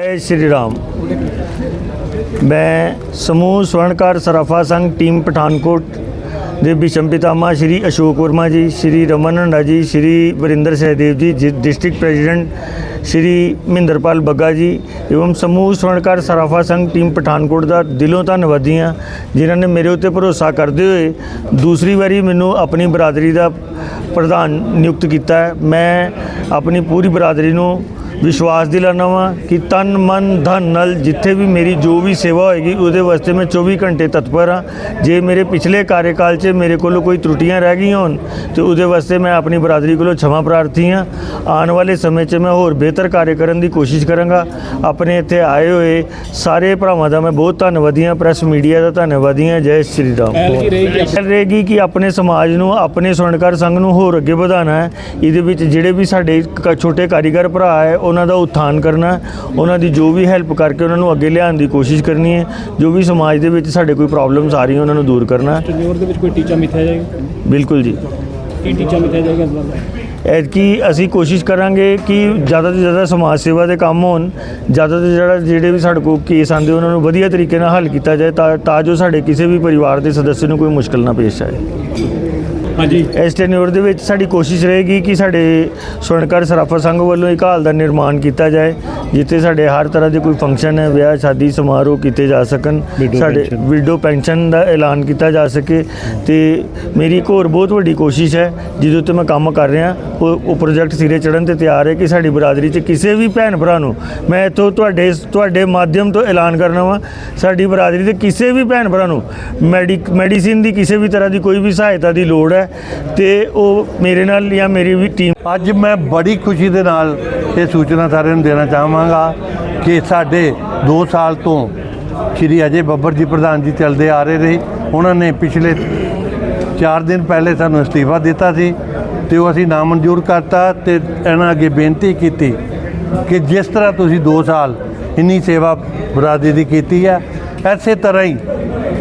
ਜੈ ਸ਼੍ਰੀ ਰਾਮ। ਮੈਂ ਸਮੂਹ ਸਵਰਣਕਾਰ ਸਰਾਫਾ ਸੰਘ, ਟੀਮ ਪਠਾਨਕੋਟ ਦੇ ਵਿਸ਼ਮ ਪਿਤਾਮਾ ਸ਼੍ਰੀ ਅਸ਼ੋਕ ਵਰਮਾ ਜੀ, ਸ਼੍ਰੀ ਰਮਨ ਹੰਡਾ ਜੀ, ਸ਼੍ਰੀ ਵਰਿੰਦਰ ਸਹਿਦੇਵ ਜੀ ਜੀ, ਡਿਸਟ੍ਰਿਕਟ ਪ੍ਰੈਜ਼ੀਡੈਂਟ ਸ਼੍ਰੀ ਮਹਿੰਦਰਪਾਲ ਬੱਗਾ ਜੀ ਏਵਮ ਸਮੂਹ ਸਵਰਣਕਾਰ ਸਰਾਫਾ ਸੰਘ, ਟੀਮ ਪਠਾਨਕੋਟ ਦਾ ਦਿਲੋਂ ਧੰਨਵਾਦੀ ਹਾਂ, ਜਿਨ੍ਹਾਂ ਨੇ ਮੇਰੇ ਉੱਤੇ ਭਰੋਸਾ ਕਰਦੇ ਹੋਏ ਦੂਸਰੀ ਵਾਰੀ ਮੈਨੂੰ ਆਪਣੀ ਬਰਾਦਰੀ ਦਾ ਪ੍ਰਧਾਨ ਨਿਯੁਕਤ ਕੀਤਾ ਹੈ। ਮੈਂ ਆਪਣੀ ਪੂਰੀ ਬਰਾਦਰੀ ਨੂੰ ਵਿਸ਼ਵਾਸ ਦਿਲਾਨਾ ਵਾਂ ਕਿ ਤਨ ਮਨ ਧਨ ਨਾਲ ਜਿੱਥੇ ਵੀ ਮੇਰੀ ਜੋ ਵੀ ਸੇਵਾ ਹੋਏਗੀ ਉਹਦੇ ਵਾਸਤੇ ਮੈਂ 24 ਘੰਟੇ ਤਤਪਰ ਹਾਂ ਜੇ ਮੇਰੇ ਪਿਛਲੇ ਕਾਰਜਕਾਲ 'ਚ ਮੇਰੇ ਕੋਲੋਂ ਕੋਈ ਤਰੁੱਟੀਆਂ ਰਹਿ ਗਈਆਂ ਹੋਣ ਤੇ ਉਹਦੇ ਵਾਸਤੇ ਮੈਂ ਆਪਣੀ ਬਰਾਦਰੀ ਕੋਲੋਂ ਛਮਾ ਪ੍ਰਾਰਥੀ ਹਾਂ ਆਉਣ ਵਾਲੇ ਸਮੇਂ 'ਚ ਮੈਂ ਹੋਰ ਬਿਹਤਰ ਕਾਰਜ ਕਰਨ ਦੀ ਕੋਸ਼ਿਸ਼ ਕਰਾਂਗਾ। ਆਪਣੇ ਇੱਥੇ ਆਏ ਹੋਏ ਸਾਰੇ ਭਰਾਵਾਂ ਦਾ ਮੈਂ ਬਹੁਤ ਧੰਨਵਾਦੀ ਹਾਂ ਪ੍ਰੈਸ ਮੀਡੀਆ ਦਾ ਧੰਨਵਾਦੀ ਹਾਂ ਜੈ ਸ਼੍ਰੀ ਰਾਮ। ਚੱਲ ਰਹੇਗੀ ਕਿ ਆਪਣੇ ਸਮਾਜ ਨੂੰ ਆਪਣੇ ਸੁਣਨਕਾਰ ਸੰਘ ਨੂੰ ਹੋਰ ਅੱਗੇ ਵਧਾਉਣਾ ਹੈ। ਇਹਦੇ ਵਿੱਚ ਜਿਹੜੇ ਵੀ ਸਾਡੇ ਛੋਟੇ ਕਾਰੀਗਰ ਭਰਾ ਹੈ ਉਹਨਾਂ ਦਾ ਉત્ਥਾਨ ਕਰਨਾ ਉਹਨਾਂ ਦੀ ਜੋ ਵੀ ਹੈਲਪ ਕਰਕੇ ਉਹਨਾਂ ਨੂੰ ਅੱਗੇ ਲਿਆਉਣ ਦੀ ਕੋਸ਼ਿਸ਼ ਕਰਨੀ ਹੈ ਜੋ ਵੀ ਸਮਾਜ ਦੇ ਵਿੱਚ ਸਾਡੇ ਕੋਈ ਪ੍ਰੋਬਲਮਸ ਆ ਰਹੀਆਂ ਉਹਨਾਂ ਨੂੰ ਦੂਰ ਕਰਨਾ। ਟੈਨਿਓਰ ਦੇ ਵਿੱਚ ਕੋਈ ਟੀਚਾ ਮਿੱਥਿਆ ਜਾਏਗਾ ਬਿਲਕੁਲ ਜੀ ਕੀ ਟੀਚਾ ਮਿੱਥਿਆ ਜਾਏਗਾ ਇਸ ਵਾਰ? ਐਤਕੀ ਅਸੀਂ ਕੋਸ਼ਿਸ਼ ਕਰਾਂਗੇ ਕਿ ਜ਼ਿਆਦਾ ਤੋਂ ਜ਼ਿਆਦਾ ਸਮਾਜ ਸੇਵਾ ਦੇ ਕੰਮ ਹੋਣ ਜ਼ਿਆਦਾ ਤੋਂ ਜ਼ਿਆਦਾ ਜਿਹੜੇ ਵੀ ਸਾਡੇ ਕੋਲ ਕੇਸ ਆਉਂਦੇ ਉਹਨਾਂ ਨੂੰ ਵਧੀਆ ਤਰੀਕੇ ਨਾਲ ਹੱਲ ਕੀਤਾ ਜਾਏ ਤਾਂ ਤਾਂ ਜੋ ਸਾਡੇ ਕਿਸੇ ਵੀ ਪਰਿਵਾਰ ਦੇ ਸਦੱਸਿਆ ਨੂੰ ਕੋਈ ਮੁਸ਼ਕਲ ਨਾ ਪੇਸ਼ ਆਏ ਹਾਂਜੀ। ਇਸ ਟੈਨਿਓਰ ਦੇ ਵਿੱਚ ਸਾਡੀ ਕੋਸ਼ਿਸ਼ ਰਹੇਗੀ ਕਿ ਸਾਡੇ ਸਵਰਣਕਾਰ ਸਰਾਫਾ ਸੰਘ ਵੱਲੋਂ ਇੱਕ ਹਾਲ ਦਾ ਨਿਰਮਾਣ ਕੀਤਾ ਜਾਏ ਜਿੱਥੇ ਸਾਡੇ ਹਰ ਤਰ੍ਹਾਂ ਦੇ ਕੋਈ ਫੰਕਸ਼ਨ ਹੈ ਵਿਆਹ ਸ਼ਾਦੀ ਸਮਾਰੋਹ ਕੀਤੇ ਜਾ ਸਕਣ। ਸਾਡੇ ਵਿਡੋ ਪੈਨਸ਼ਨ ਦਾ ਐਲਾਨ ਕੀਤਾ ਜਾ ਸਕੇ। ਤੇ ਮੇਰੀ ਇੱਕ ਹੋਰ ਬਹੁਤ ਵੱਡੀ ਕੋਸ਼ਿਸ਼ ਹੈ ਜਿਹਦੇ ਉੱਤੇ ਮੈਂ ਕੰਮ ਕਰ ਰਿਹਾ ਉਹ ਉਹ ਪ੍ਰੋਜੈਕਟ ਸਿਰੇ ਚੜਨ ਤੇ ਤਿਆਰ ਹੈ ਕਿ ਸਾਡੀ ਬਰਾਦਰੀ 'ਚ ਕਿਸੇ ਵੀ ਭੈਣ ਭਰਾ ਨੂੰ ਮੈਂ ਇੱਥੋਂ ਤੁਹਾਡੇ ਤੁਹਾਡੇ ਮਾਧਿਅਮ ਤੋਂ ਐਲਾਨ ਕਰਨਾ ਵਾਂ। ਸਾਡੀ ਬਰਾਦਰੀ ਦੇ ਕਿਸੇ ਵੀ ਭੈਣ ਭਰਾ ਨੂੰ ਮੈਡੀਕ ਮੈਡੀਸਿਨ ਦੀ ਕਿਸੇ ਵੀ ਤਰ੍ਹਾਂ ਦੀ ਕੋਈ ਵੀ ਸਹਾਇਤਾ ਦੀ ਲੋੜ ਹੈ ਤੇ ਉਹ ਮੇਰੇ ਨਾਲ ਜਾਂ ਮੇਰੀ ਵੀ ਟੀਮ ਅੱਜ ਮੈਂ ਬੜੀ ਖੁਸ਼ੀ ਦੇ ਨਾਲ ਇਹ ਸੂਚਨਾ ਸਾਰਿਆਂ ਨੂੰ ਦੇਣਾ ਚਾਹਾਂਗਾ ਕਿ ਸਾਡੇ 2 ਸਾਲ ਤੋਂ ਸ਼੍ਰੀ ਅਜੇ ਬੱਬਰ ਜੀ ਪ੍ਰਧਾਨ ਜੀ ਚੱਲਦੇ ਆ ਰਹੇ ਰਹੇ। ਉਹਨਾਂ ਨੇ ਪਿਛਲੇ 4 ਦਿਨ ਪਹਿਲੇ ਸਾਨੂੰ ਅਸਤੀਫਾ ਦਿੱਤਾ ਸੀ ਤੇ ਉਹ ਅਸੀਂ ਨਾਮਨਜ਼ੂਰ ਕਰਤਾ ਤੇ ਇਹਨਾਂ ਅੱਗੇ ਬੇਨਤੀ ਕੀਤੀ ਕਿ ਜਿਸ ਤਰ੍ਹਾਂ ਤੁਸੀਂ 2 ਸਾਲ ਇੰਨੀ ਸੇਵਾ ਬਰਾਦਰੀ ਦੀ ਕੀਤੀ ਹੈ, ਐਸੇ ਤਰ੍ਹਾਂ ਹੀ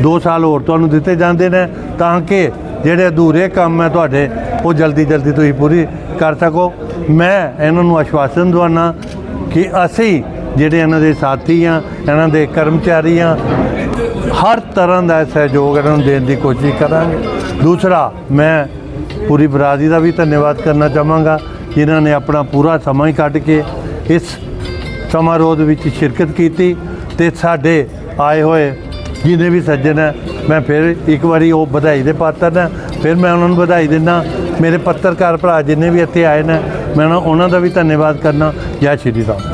2 ਸਾਲ ਹੋਰ ਤੁਹਾਨੂੰ ਦਿੱਤੇ ਜਾਂਦੇ ਨੇ ਤਾਂ ਕਿ ਜਿਹੜੇ ਅਧੂਰੇ ਕੰਮ ਹੈ ਤੁਹਾਡੇ, ਉਹ ਜਲਦੀ ਜਲਦੀ ਤੁਸੀਂ ਪੂਰੀ ਕਰ ਸਕੋ। ਮੈਂ ਇਹਨਾਂ ਨੂੰ ਆਸ਼ਵਾਸਨ ਦਵਾਨਾ ਕਿ ਅਸੀਂ ਜਿਹੜੇ ਇਹਨਾਂ ਦੇ ਸਾਥੀ ਆ ਇਹਨਾਂ ਦੇ ਕਰਮਚਾਰੀ ਆ ਹਰ ਤਰ੍ਹਾਂ ਦਾ ਸਹਿਯੋਗ ਇਹਨਾਂ ਨੂੰ ਦੇਣ ਦੀ ਕੋਸ਼ਿਸ਼ ਕਰਾਂਗੇ। ਦੂਸਰਾ, ਮੈਂ ਪੂਰੀ ਬਰਾਦਰੀ ਦਾ ਵੀ ਧੰਨਵਾਦ ਕਰਨਾ ਚਾਹਾਂਗਾ, ਜਿਨ੍ਹਾਂ ਨੇ ਆਪਣਾ ਪੂਰਾ ਸਮਾਂ ਹੀ ਕੱਢ ਕੇ ਇਸ ਸਮਾਰੋਹ ਦੇ ਵਿੱਚ ਸ਼ਿਰਕਤ ਕੀਤੀ ਤੇ ਸਾਡੇ ਆਏ ਹੋਏ ਜਿਹਨੇ ਵੀ ਸੱਜਣ ਹੈ, ਮੈਂ ਫਿਰ ਇੱਕ ਵਾਰੀ ਉਹ ਵਧਾਈ ਦੇ ਪਾਤਰ ਨੇ, ਫਿਰ ਮੈਂ ਉਹਨਾਂ ਨੂੰ ਵਧਾਈ ਦਿੰਦਾ। ਮੇਰੇ ਪੱਤਰਕਾਰ ਭਰਾ ਜਿੰਨੇ ਵੀ ਇੱਥੇ ਆਏ ਨੇ, ਮੈਂ ਉਹਨਾਂ- ਉਹਨਾਂ ਦਾ ਵੀ ਧੰਨਵਾਦ ਕਰਨਾ। ਜੈ ਸ਼੍ਰੀ ਰਾਮ।